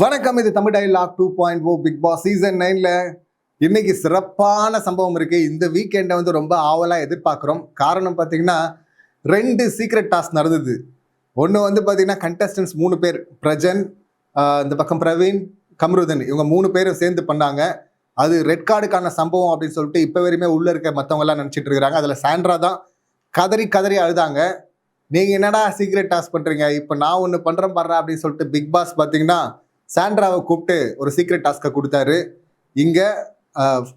வணக்கம் இது Tamil dialogue two point O big boss season நைனில் இன்னைக்கு சிறப்பான சம்பவம் இருக்கு. இந்த வீக்கெண்டை வந்து ரொம்ப ஆவலாக எதிர்பார்க்குறோம். காரணம் பார்த்தீங்கன்னா ரெண்டு சீக்ரெட் டாஸ்க் நடந்தது. ஒன்று வந்து பார்த்தீங்கன்னா கண்டஸ்டன்ஸ் மூணு பேர் பிரஜன் இந்த பக்கம் பிரவீன் கம்ருதன் இவங்க மூணு பேரும் சேர்ந்து பண்ணாங்க. அது ரெட் கார்டுக்கான சம்பவம் அப்படின்னு சொல்லிட்டு இப்போ வரையுமே உள்ளே இருக்க மற்றவங்கலாம் நினச்சிட்டு இருக்கிறாங்க. அதில் சாண்ட்ரா தான் கதறி கதறி அழுதாங்க. நீங்கள் என்னடா சீக்ரெட் டாஸ்க் பண்ணுறீங்க இப்போ நான் ஒன்று பண்ணுறேன் பாடுறேன் அப்படின்னு சொல்லிட்டு பிக் பாஸ் பார்த்தீங்கன்னா சாண்ட்ராவை கூப்பிட்டு ஒரு சீக்ரெட் டாஸ்க்கை கொடுத்தாரு. இங்கே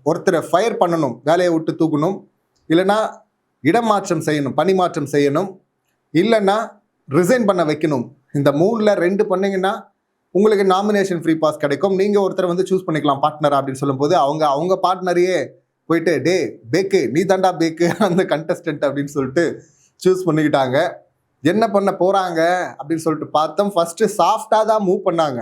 ஒருத்தரை ஃபயர் பண்ணணும் வேலையை விட்டு தூக்கணும். இல்லைன்னா இடமாற்றம் செய்யணும் பணி மாற்றம் செய்யணும். இல்லைன்னா ரிசைன் பண்ண வைக்கணும். இந்த மூணில் ரெண்டு பண்ணிங்கன்னா உங்களுக்கு நாமினேஷன் ஃப்ரீ பாஸ் கிடைக்கும். நீங்கள் ஒருத்தரை வந்து சூஸ் பண்ணிக்கலாம் பார்ட்னர் அப்படின்னு சொல்லும்போது அவங்க அவங்க பார்ட்னரையே போயிட்டு டே பேக்கு நீ தாண்டா பேக்கு அந்த கண்டஸ்டன்ட் அப்படின்னு சொல்லிட்டு சூஸ் பண்ணிக்கிட்டாங்க. என்ன பண்ண போகிறாங்க அப்படின்னு சொல்லிட்டு பார்த்தோம். ஃபஸ்ட்டு சாஃப்டாக தான் மூவ் பண்ணாங்க.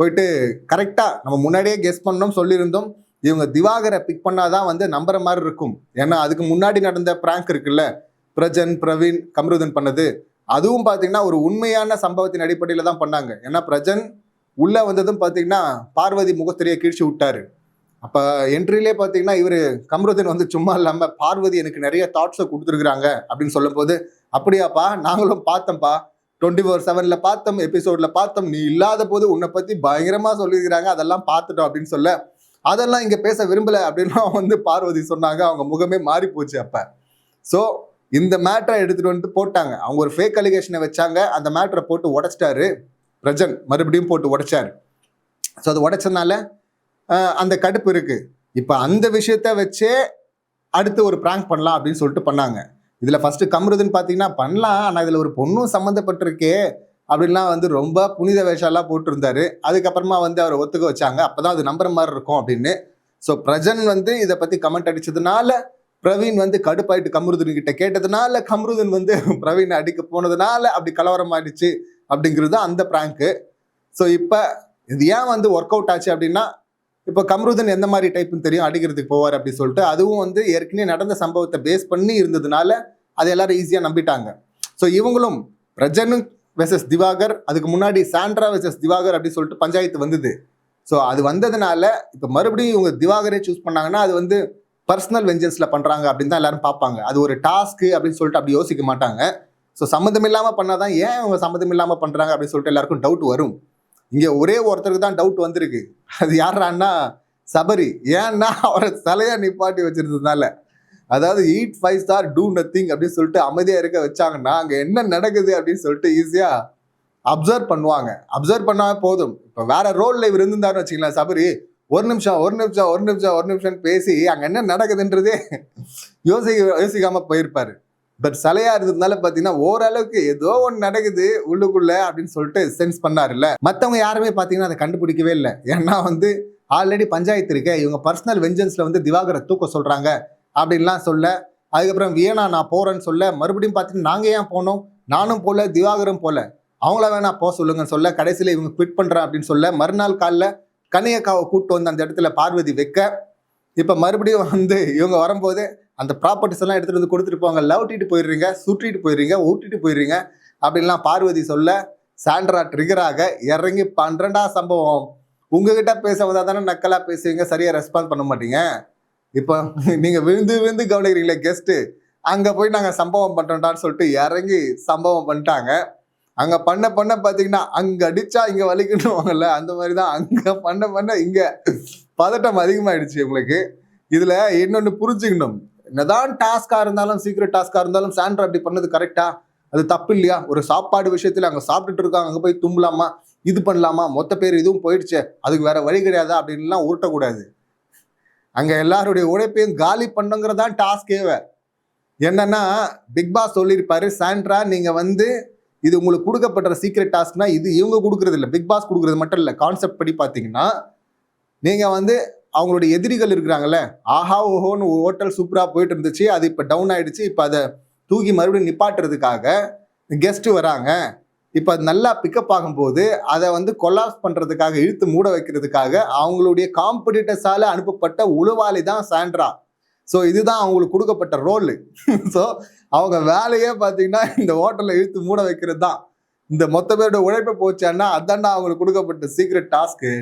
போயிட்டு கரெக்டாக நம்ம முன்னாடியே கெஸ் பண்ணோம் சொல்லியிருந்தோம். இவங்க திவாகரை பிக் பண்ணாதான் வந்து நம்புற மாதிரி இருக்கும். ஏன்னா அதுக்கு முன்னாடி நடந்த பிராங்க் இருக்குல்ல? பிரஜன் பிரவீன் கம்ருதன் பண்ணது. அதுவும் பார்த்தீங்கன்னா ஒரு உண்மையான சம்பவத்தின் அடிப்படையில் தான் பண்ணாங்க. ஏன்னா பிரஜன் உள்ளே வந்ததும் பார்த்தீங்கன்னா பார்வதி முகத்திரையை கீழ்ச்சி விட்டாரு. அப்போ என்ட்ரிலே பார்த்தீங்கன்னா இவர் கம்ருதன் வந்து சும்மா இல்லாமல் பார்வதி எனக்கு நிறைய தாட்ஸை கொடுத்துருக்குறாங்க அப்படின்னு சொல்லும்போது அப்படியாப்பா நாங்களும் பார்த்தோம்ப்பா. டுவெண்ட்டி ஃபோர் செவனில் பார்த்தோம் எபிசோடில் பார்த்தோம் நீ இல்லாத போது உன்னை பற்றி பயங்கரமாக சொல்லியிருக்கிறாங்க. அதெல்லாம் பார்த்துட்டோம் அப்படின்னு சொல்ல அதெல்லாம் இங்கே பேச விரும்பலை அப்படின்லாம் வந்து பார்வதி சொன்னாங்க. அவங்க முகமே மாறி போச்சு அப்போ. ஸோ இந்த மேட்டரை எடுத்துகிட்டு வந்துட்டு போட்டாங்க. அவங்க ஒரு ஃபேக் அலிகேஷனை வச்சாங்க. அந்த மேட்டரை போட்டு உடைச்சிட்டாரு பிரஜன். மறுபடியும் போட்டு உடைச்சாரு. ஸோ அது உடைச்சதுனால அந்த கடுப்பு இருக்குது இப்போ அந்த விஷயத்த வச்சே அடுத்து ஒரு ப்ராங்க் பண்ணலாம் அப்படின்னு சொல்லிட்டு பண்ணாங்க. இதில் ஃபர்ஸ்ட் கம்ருதுன்னு பார்த்தீங்கன்னா பண்ணலாம். ஆனால் இதில் ஒரு பொண்ணும் சம்மந்தப்பட்டிருக்கே அப்படின்லாம் வந்து ரொம்ப புனித வேஷம்லாம் போட்டிருந்தாரு. அதுக்கப்புறமா வந்து அவரை ஒத்துக்க வச்சாங்க. அப்போ தான் அது நம்புற மாதிரி இருக்கும் அப்படின்னு. ஸோ பிரஜன் வந்து இதை பற்றி கமெண்ட் அடித்ததுனால பிரவீன் வந்து கடுப்பாயிட்டு கமருதன் கிட்ட கேட்டதுனால கம்ருதன் வந்து பிரவீனை அடிக்க போனதுனால அப்படி கலவரம் ஆயிடுச்சு அப்படிங்கிறது தான் அந்த ப்ராங்க்கு ஸோ இப்போ இது ஏன் வந்து ஒர்க் அவுட் ஆச்சு அப்படின்னா இப்போ கம்ருதன் எந்த மாதிரி டைப்னு தெரியும்? அடிக்கிறதுக்கு போவார் அப்படி சொல்லிட்டு அதுவும் வந்து ஏற்கனவே நடந்த சம்பவத்தை பேஸ் பண்ணி இருந்ததுனால அதை எல்லாரும் ஈஸியாக நம்பிட்டாங்க. ஸோ இவங்களும் பிரஜனு வெசஸ் திவாகர் அதுக்கு முன்னாடி சாண்ட்ரா வெசஸ் திவாகர் அப்படி சொல்லிட்டு பஞ்சாயத்து வந்தது. ஸோ அது வந்ததுனால இப்போ மறுபடியும் இவங்க திவாகரே சூஸ் பண்ணாங்கன்னா அது வந்து பர்சனல் வெஞ்சன்ஸில் பண்ணுறாங்க அப்படின்னு தான் எல்லாரும் பார்ப்பாங்க. அது ஒரு டாஸ்க்கு அப்படின்னு சொல்லிட்டு அப்படி யோசிக்க மாட்டாங்க. ஸோ சம்மந்தம் இல்லாமல் பண்ணாதான் ஏன் இவங்க சம்மந்தம் இல்லாமல் பண்ணுறாங்க அப்படின்னு சொல்லிட்டு எல்லாருக்கும் டவுட் வரும். இங்கே ஒரே ஒருத்தருக்கு தான் டவுட் வந்திருக்கு. அது யாரான்னா சபரி. ஏன்னா அவரை தலையாக நிப்பாட்டி வச்சிருந்ததுனால. அதாவது eat five star do nothing அப்படின்னு சொல்லிட்டு அமைதியாக இருக்க வச்சாங்கன்னா அங்கே என்ன நடக்குது அப்படின்னு சொல்லிட்டு ஈஸியாக அப்சர்வ் பண்ணுவாங்க. அப்சர்வ் பண்ணால் போதும். இப்போ வேற ரோலில் இவர் இருந்திருந்தாருன்னு வச்சுக்கலாம் சபரி. ஒரு நிமிஷம் ஒரு நிமிஷம் ஒரு நிமிஷம் ஒரு நிமிஷம் பேசி அங்கே என்ன நடக்குதுன்றதே யோசிக்க யோசிக்காமல் போயிருப்பாரு. பட் சிலையா இருந்ததுனால பார்த்தீங்கன்னா ஓரளவுக்கு ஏதோ ஒன்று நடக்குது உள்ளுக்குள்ள அப்படின்னு சொல்லிட்டு சென்ஸ் பண்ணார்ல மற்றவங்க யாருமே பார்த்தீங்கன்னா அதை கண்டுபிடிக்கவே இல்லை. ஏன்னா வந்து ஆல்ரெடி பஞ்சாயத்து இருக்கே இவங்க பர்சனல் வெஞ்சன்ஸில் வந்து திவாகரை தூக்க சொல்கிறாங்க அப்படின்லாம் சொல்ல அதுக்கப்புறம் வியனா நான் போகிறேன்னு சொல்ல மறுபடியும் பார்த்தீங்கன்னா நாங்கள் ஏன் போனோம்? நானும் போல திவாகரும் போல. அவங்கள வேணா போக சொல்லுங்கன்னு சொல்ல கடைசியில் இவங்க குவிட் பண்ணுறேன் அப்படின்னு சொல்ல மறுநாள் காலில் கனியக்காவை கூப்பிட்டு வந்து அந்த இடத்துல பார்வதி வைக்க இப்போ மறுபடியும் வந்து இவங்க வரும்போது அந்த ப்ராப்பர்ட்டிஸ் எல்லாம் எடுத்துட்டு வந்து கொடுத்துட்டு போவாங்க லவ்ட்டிட்டு போயிடுறீங்க சுற்றிட்டு போயிடுறீங்க ஊட்டிட்டு போயிடுறீங்க. அப்படின்லாம் பார்வதி சொல்ல சாண்ட்ரா ட்ரிகராக இறங்கி பன்னிரெண்டா சம்பவம். உங்ககிட்ட பேச வந்தால் தானே நக்கலாக பேசுவீங்க சரியாக ரெஸ்பான்ஸ் பண்ண மாட்டீங்க. இப்போ நீங்கள் விழுந்து விழுந்து கவனிக்கிறீங்களே கெஸ்ட்டு அங்கே போய் நாங்கள் சம்பவம் பண்ணுறோம்டான்னு சொல்லிட்டு இறங்கி சம்பவம் பண்ணிட்டாங்க. அங்கே பண்ண பண்ண பாத்தீங்கன்னா அங்க இங்கே இங்க வலிக்கணுவாங்கல்ல அந்த மாதிரி தான் அங்கே பண்ண பண்ண இங்கே பதட்டம் அதிகமாகிடுச்சு உங்களுக்கு இதில் இன்னொன்று புரிஞ்சுக்கணும். என்னதான் டாஸ்காக இருந்தாலும் சீக்ரெட் டாஸ்காக இருந்தாலும் சாண்ட்ரா அப்படி பண்ணது கரெக்டா அது தப்பு இல்லையா? ஒரு சாப்பாடு விஷயத்தில் அங்கே சாப்பிட்டுட்டு இருக்காங்க அங்கே போய் தும்பலாமா? இது பண்ணலாமா? மொத்த பேர் இதுவும் போயிடுச்சே அதுக்கு வேற வழி கிடையாதா? அப்படின்லாம் உருட்டக்கூடாது. அங்கே எல்லாருடைய உழைப்பையும் காலி பண்ணுங்கிறதான் டாஸ்கேவ என்னன்னா பிக் பாஸ் சொல்லியிருப்பாரு சாண்ட்ரா நீங்கள் வந்து இது உங்களுக்கு கொடுக்கப்படுற சீக்ரெட் டாஸ்க்னா இது இவங்க கொடுக்குறது இல்லை பிக் பாஸ் கொடுக்குறது மட்டும் இல்லை கான்செப்ட் படி பார்த்தீங்கன்னா நீங்கள் வந்து அவங்களுடைய எதிரிகள் இருக்கிறாங்கல்ல ஆஹா ஓஹோன்னு ஹோட்டல் சூப்பராக போயிட்டு இருந்துச்சு அது இப்போ டவுன் ஆயிடுச்சு இப்போ அதை தூக்கி மறுபடியும் நிப்பாட்டுறதுக்காக கெஸ்ட்டு வராங்க. இப்போ அது நல்லா பிக்கப் ஆகும்போது அதை வந்து கொலாப்ஸ் பண்ணுறதுக்காக இழுத்து மூட வைக்கிறதுக்காக அவங்களுடைய காம்படிட்டர்ஸால் அனுப்பப்பட்ட உளவாளி தான் சாண்ட்ரா. ஸோ இதுதான் அவங்களுக்கு கொடுக்கப்பட்ட ரோலு ஸோ அவங்க வேலையே பார்த்தீங்கன்னா இந்த ஹோட்டலை இழுத்து மூட வைக்கிறது தான். இந்த மொத்த பேரோட உழைப்பை போச்சான்னா அதான்டா அவங்களுக்கு கொடுக்கப்பட்ட சீக்ரெட் டாஸ்க்கு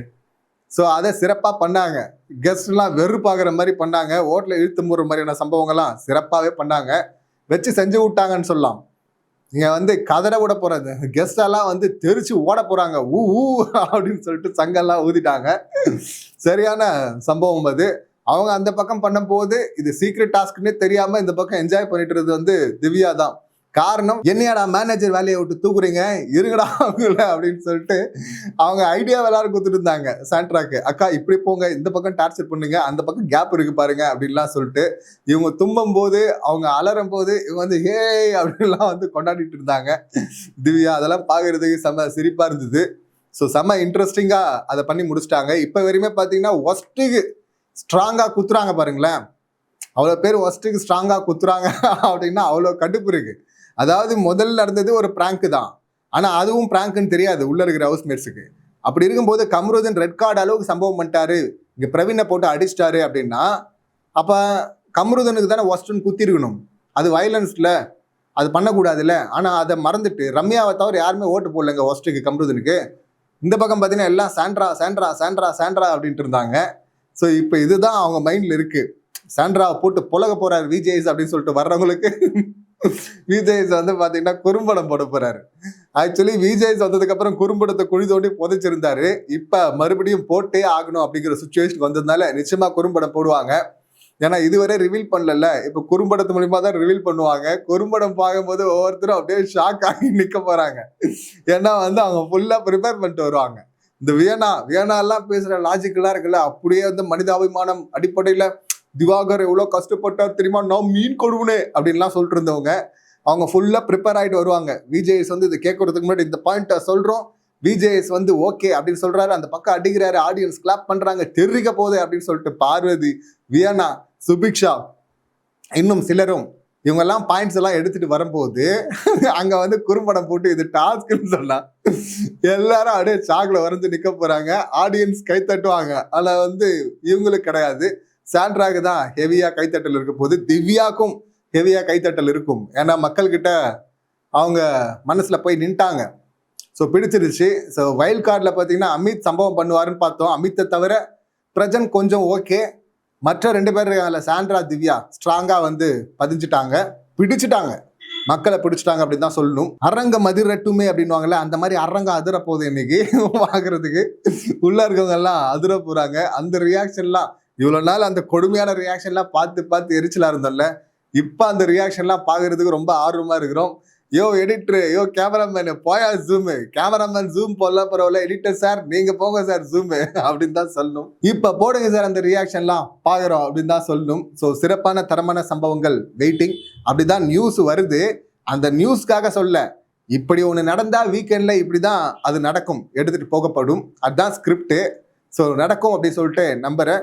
ஸோ அதை சிறப்பாக பண்ணாங்க. கெஸ்ட்லாம் வெறுப்பாகிற மாதிரி பண்ணாங்க. ஓட்டில் இழுத்து மூடுற மாதிரியான சம்பவங்கள்லாம் சிறப்பாகவே பண்ணாங்க. வச்சு செஞ்சு விட்டாங்கன்னு சொல்லலாம். நீங்கள் வந்து கதற விட போகிறது கெஸ்டெல்லாம் வந்து தெரிச்சு ஓட போகிறாங்க ஊ ஊ அப்படின்னு சொல்லிட்டு சங்கெல்லாம் ஊதிட்டாங்க. சரியான சம்பவம் அது. அவங்க அந்த பக்கம் பண்ணும்போது இது சீக்ரெட் டாஸ்க்குன்னே தெரியாமல் இந்த பக்கம் என்ஜாய் பண்ணிட்டு இருந்தது வந்து திவ்யா தான். காரணம் என்னையாடா மேனேஜர் வேலையை விட்டு தூக்குறீங்க? இருங்கடா அவங்கள அப்படின்னு சொல்லிட்டு அவங்க ஐடியா எல்லாரும் கொடுத்துட்டு இருந்தாங்க. சாண்ட்ராக்கு அக்கா இப்படி போங்க. இந்த பக்கம் டார்ச்சர் பண்ணுங்க. அந்த பக்கம் கேப் இருக்கு பாருங்க. அப்படின்லாம் சொல்லிட்டு இவங்க தும்பும் போது அவங்க அலறும் போது இவங்க வந்து ஹே அப்படின்லாம் வந்து கொண்டாடிட்டு இருந்தாங்க. திவ்யா அதெல்லாம் பார்க்கறதுக்கு செம்ம சிரிப்பா இருந்தது. ஸோ செம்ம இன்ட்ரெஸ்டிங்கா அதை பண்ணி முடிச்சிட்டாங்க. இப்போ வரையுமே பார்த்தீங்கன்னா ஒஸ்ட்டுக்கு ஸ்ட்ராங்காக குத்துறாங்க பாருங்களேன். அவ்வளோ பேர் ஒஸ்ட்டுக்கு ஸ்ட்ராங்காக குத்துறாங்க அப்படின்னா அவ்வளோ கடுப்பு இருக்குது அதாவது முதல்ல நடந்தது ஒரு ப்ராங்க் தான். ஆனால் அதுவும் பிராங்க்னு தெரியாது உள்ள இருக்கிற ஹவுஸ்மேட்ஸுக்கு அப்படி இருக்கும்போது கம்ருதன் ரெட் கார்டு அளவுக்கு சம்பவம் பண்ணிட்டாரு. இங்கே பிரவீனை போட்டு அடிச்சிட்டாரு அப்படின்னா அப்போ கம்ருதனுக்கு தானே ஒஸ்ட்டுன்னு குத்திருக்கணும். அது வயலன்ஸில் அது பண்ணக்கூடாதுல்ல. ஆனால் அதை மறந்துட்டு ரம்யாவை தவிர யாருமே ஓட்டு போடலங்க ஒஸ்ட்டுக்கு கம்ருதனுக்கு. இந்த பக்கம் பார்த்தீங்கன்னா எல்லாம் சாண்ட்ரா சாண்ட்ரா சாண்ட்ரா சாண்ட்ரா அப்படின்ட்டு இருந்தாங்க. ஸோ இப்போ இதுதான் அவங்க மைண்டில் இருக்குது சாண்ட்ராவை போட்டு புலக போறாரு விஜய்ஸ் அப்படின்னு சொல்லிட்டு வர்றவங்களுக்கு விஜய்ஸ் வந்து பார்த்தீங்கன்னா குறும்படம் போட போறாரு. ஆக்சுவலி விஜய்ஸ் வந்ததுக்கு அப்புறம் குறும்படத்தை குழி தோண்டி புதைச்சிருந்தாரு. இப்போ மறுபடியும் போட்டே ஆகணும் அப்படிங்கிற சுச்சுவேஷனுக்கு வந்ததுனால நிச்சயமா குறும்படம் போடுவாங்க. ஏன்னா இதுவரை ரிவீல் பண்ணல இப்போ குறும்படத்து மூலியமா தான் ரிவீல் பண்ணுவாங்க. குறும்படம் பார்க்கும்போது ஒவ்வொருத்தரும் அப்படியே ஷாக் ஆகி நிற்க போறாங்க. ஏன்னா வந்து அவங்க ஃபுல்லா ப்ரிப்பேர் பண்ணிட்டு வருவாங்க. இந்த வியனா வியனாலாம் பேசுற லாஜிக்கெல்லாம் இருக்குல்ல. அப்படியே வந்து மனிதாபிமானம் அடிப்படையில திவாகர் எவ்வளோ கஷ்டப்பட்டார் தெரியுமா? நான் மீன் கொடுவனே அப்படின்லாம் சொல்லிட்டு இருந்தவங்க அவங்க ஃபுல்லாக ப்ரிப்பேர் ஆகிட்டு வருவாங்க. விஜேஎஸ் வந்து இது கேட்கறதுக்கு முன்னாடி இந்த பாயிண்ட்டை சொல்கிறோம் விஜேஎஸ் வந்து ஓகே அப்படின்னு சொல்கிறாரு அந்த பக்கம் அடிக்கிறாரு. ஆடியன்ஸ் கிளாப் பண்ணுறாங்க தெரிவிக்க போதே அப்படின்னு சொல்லிட்டு பார்வதி வியனா சுபிக்ஷா இன்னும் சிலரும் இவங்கெல்லாம் பாயிண்ட்ஸ் எல்லாம் எடுத்துட்டு வரும்போது அங்க வந்து குறும்படம் போட்டு இது டாஸ்க்னு சொன்னா எல்லாரும் அப்படியே சாக்ல வரைஞ்சு நிக்க போறாங்க. ஆடியன்ஸ் கை தட்டுவாங்க. ஆனா வந்து இவங்களுக்கு கிடையாது. சாண்ட்ராக்கு தான் ஹெவியாக கைத்தட்டல் இருக்க போது திவ்யாக்கும் ஹெவியாக கைத்தட்டல் இருக்கும். ஏன்னா மக்கள்கிட்ட அவங்க மனசில் போய் நின்ட்டாங்க. ஸோ பிடிச்சிருச்சு. ஸோ வைல்ட் கார்டில் பார்த்தீங்கன்னா அமித் சம்பவம் பண்ணுவாருன்னு பார்த்தோம். அமித்தை தவிர பிரஜன் கொஞ்சம் ஓகே மற்ற ரெண்டு பேர் இருக்காங்கல்ல சாண்ட்ரா திவ்யா ஸ்ட்ராங்காக வந்து பதிஞ்சிட்டாங்க. பிடிச்சிட்டாங்க. மக்களை பிடிச்சிட்டாங்க அப்படின்னு தான் சொல்லணும். அரங்க மதிரட்டுமே அப்படின்வாங்கல்ல அந்த மாதிரி அரங்கம் அதிர போகுது இன்னைக்கு. வாங்குறதுக்கு உள்ள இருக்கவங்க எல்லாம் அதிர போறாங்க அந்த ரியாக்ஷன்லாம் இவ்வளோ நாள் அந்த கொடுமையான ரியாக்ஷன்லாம் பார்த்து பார்த்து எரிச்சலாக இருந்தோம்ல. இப்போ அந்த ரியாக்ஷன்லாம் பார்க்கறதுக்கு ரொம்ப ஆர்வமாக இருக்கிறோம். யோ எடிட்ரு யோ கேமராமேனு போயா ஜூமு கேமராமேன் ஜூம் போடல பரவாயில்ல. எடிட்டர் சார் நீங்கள் போங்க சார் ஜூமு அப்படின்னு தான் சொல்லணும். இப்போ போடுங்க சார் அந்த ரியாக்ஷன்லாம் பார்க்குறோம் அப்படின்னு தான் சொல்லணும். ஸோ சிறப்பான தரமான சம்பவங்கள் வெயிட்டிங் அப்படி தான் நியூஸ் வருது. அந்த நியூஸ்க்காக சொல்ல இப்படி ஒன்று நடந்தால் வீக்கெண்டில் இப்படி தான் அது நடக்கும். எடுத்துட்டு போகப்படும். அதுதான் ஸ்கிரிப்டு ஸோ நடக்கும் அப்படின்னு சொல்லிட்டு நம்புகிறேன்